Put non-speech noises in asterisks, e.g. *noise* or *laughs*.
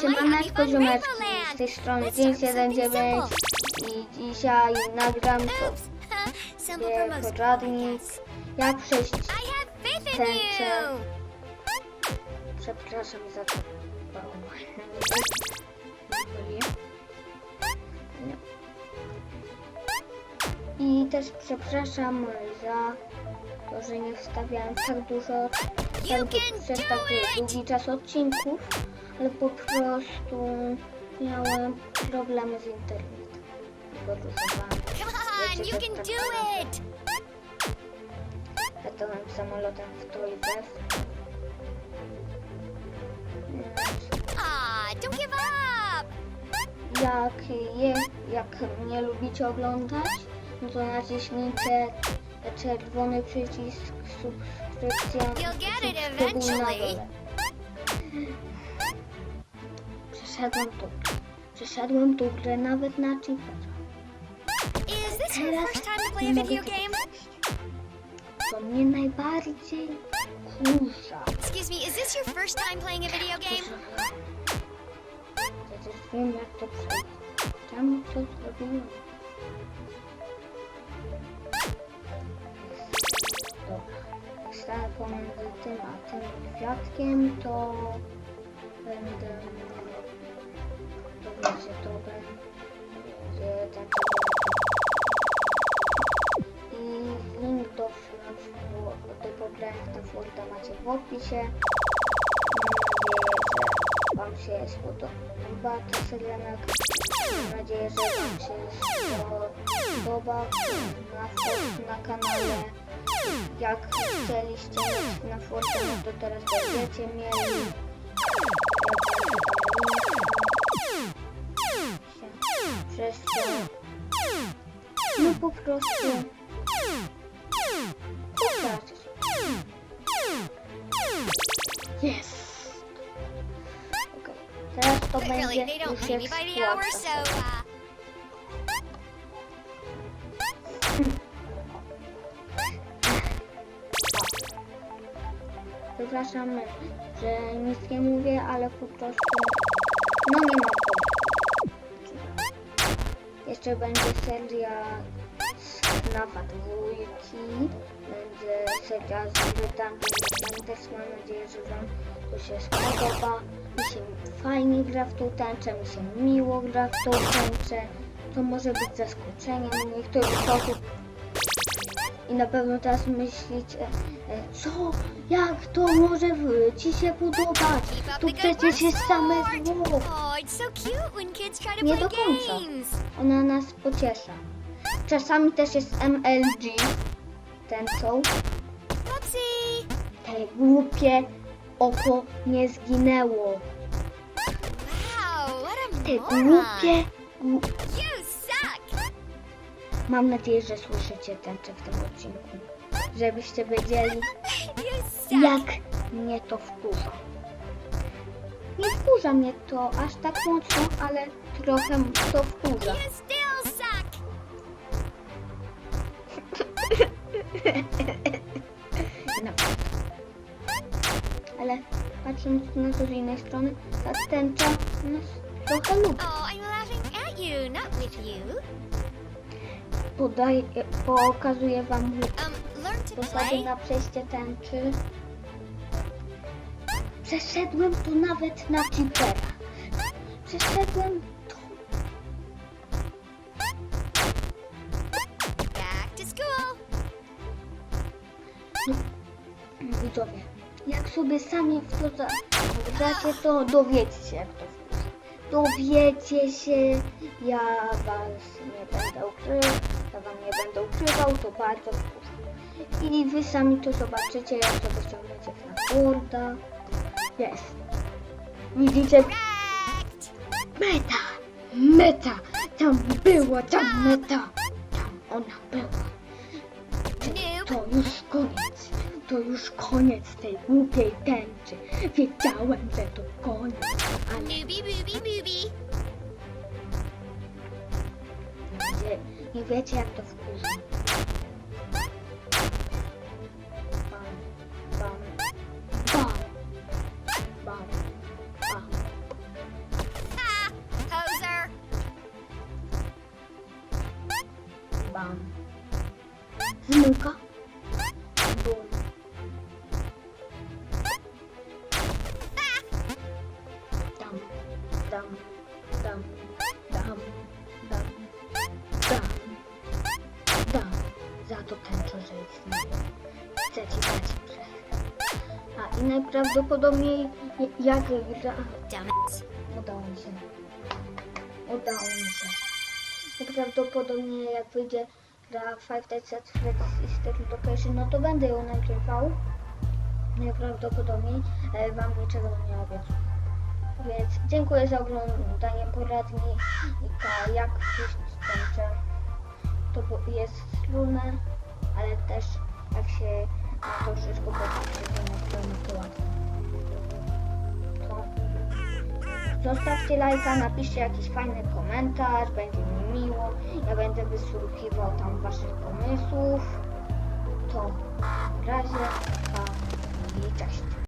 Siemaneczko ziomeczki, z tej strony 519 i dzisiaj nagram most poradnik jak przejść, Tęczę. przepraszam za to *laughs* I też przepraszam za to, że nie wstawiałem tak dużo, tak przez do tak it. długi czas odcinków, ale po prostu miałem problemy z internetem. Come on, you can do it. Latałem samolotem w Trójwes. Ah, don't give up. Jak, je, jak nie lubicie oglądać, no to naciśnijcie czerwony przycisk subskrypcja. You'll get it subskrybuj na eventually. dole. Przeszedłem tu. Przeszedłem tu grę nawet na cheaterze. Is this your Teraz nie mogę video tu przejść. To mnie najbardziej kurza. Excuse me, is this your first time playing a video game? Przecież wiem jak to przejść. Czemu to zrobiłem? Pomiędzy tym a tym kwiatkiem, to będę... To wiecie, to będzie ten I link do, do pobrania na Forda macie w opisie. Mam nadzieję, że Wam się spodoba ta serialna. Mam nadzieję, że Wam się spodoba na, na kanale. Jak chcieliście na no to teraz będziecie mieli. Przez to no po prostu Zobaczysz. Jest. Okej. Teraz to będzie już pay me jest Przepraszam, że nic nie mówię, ale po prostu no nie mam. Jeszcze będzie seria z FNAFa dwójki, będzie seria z Brytami. Też mam nadzieję, że Wam to się spodoba. Mi się fajnie gra w tą mi się miło gra w tą. To może być zaskoczeniem u niektórych osób. I na pewno teraz myślicie, e, co, jak to może Ci się podobać? good przecież jest same zło. To Nie do końca. Ona nas pociesza. Czasami też jest MLG, ten co, te głupie oko nie zginęło. Te głupie, gł-. Mam nadzieję, że słyszycie tęczę w tym odcinku. Żebyście wiedzieli, jak mnie to wkurza. Nie wkurza mnie to aż tak mocno, ale trochę to wkurza. Naprawdę. Ale patrząc na to z innej strony, ta tęcza nas trochę lubi. Oh, I'm laughing at you, not with you. Podaję, pokazuję wam Um, zasady na przejście tęczy. Przeszedłem to nawet na cheatera. Przeszedłem to school. Widzowie, jak sobie sami w to zagracie, to dowiecie się jak to. Dowiecie się, ja was nie będę ukrywał, ja wam nie będę ukrywał, to bardzo wkurza. I wy sami to zobaczycie, jak sobie ściągniecie na Worda. Jest. Widzicie? Meta! Meta! Tam była ta meta! Tam ona była. To już koniec to już koniec tej głupiej tęczy. Wiedziałem, że to koniec, ale... Bibi, bibi, bibi. Nie, nie wiecie jak to wkurza. Bam, Zmuka. Najprawdopodobniej jak gra... Udało mi się. Udało mi się. Najprawdopodobniej jak wyjdzie gra Five Nights at Freddy's Mystery Location, no to będę ją nagrywał. Najprawdopodobniej ale wam niczego nie obiecuję. Więc dziękuję za oglądanie poradni i jak tęczę. To jest trudne, ale też jak się to wszystko popatrzy, to na pewno to łatwo. To Zostawcie lajka, napiszcie jakiś fajny komentarz, będzie mi miło. Ja będę wysłuchiwał tam waszych pomysłów. To w razie, pa i cześć.